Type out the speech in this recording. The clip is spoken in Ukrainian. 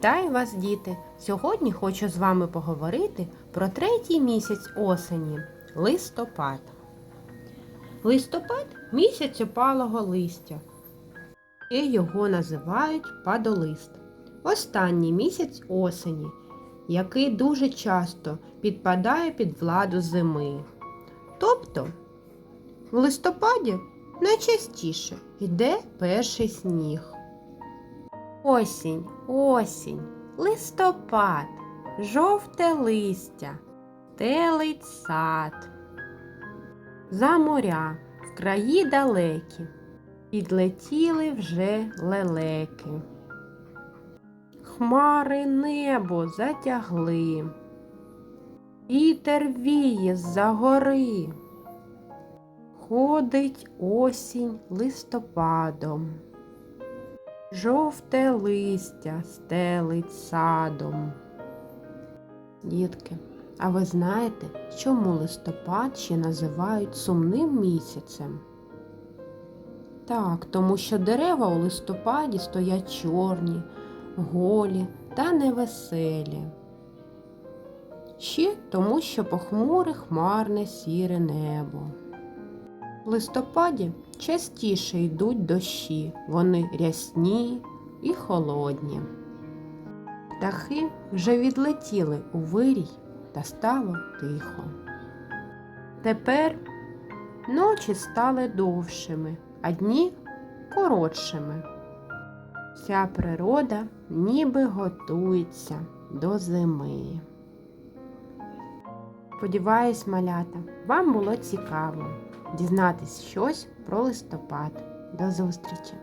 Вітаю вас, діти! Сьогодні хочу з вами поговорити про третій місяць осені листопад. Листопад місяць опалого листя. І його називають падолист. Останній місяць осені, який дуже часто підпадає під владу зими. Тобто в листопаді найчастіше йде перший сніг. Осінь, осінь, листопад, жовте листя, телить сад. За моря в краї далекі, підлетіли вже лелеки. Хмари небо затягли, вітер віє з-за гори. Ходить осінь листопадом. Жовте листя стелить садом. Дітки, а ви знаєте, чому листопад ще називають сумним місяцем? Так, тому що дерева у листопаді стоять чорні, голі та невеселі. Ще тому, що похмуре хмарне сіре небо. Листопаді частіше йдуть дощі, вони рясні і холодні. Птахи вже відлетіли у вирій та стало тихо. Тепер ночі стали довшими, а дні коротшими. Вся природа ніби готується до зими. Сподіваюсь, малята, вам було цікаво дізнатись щось про листопад. До зустрічі!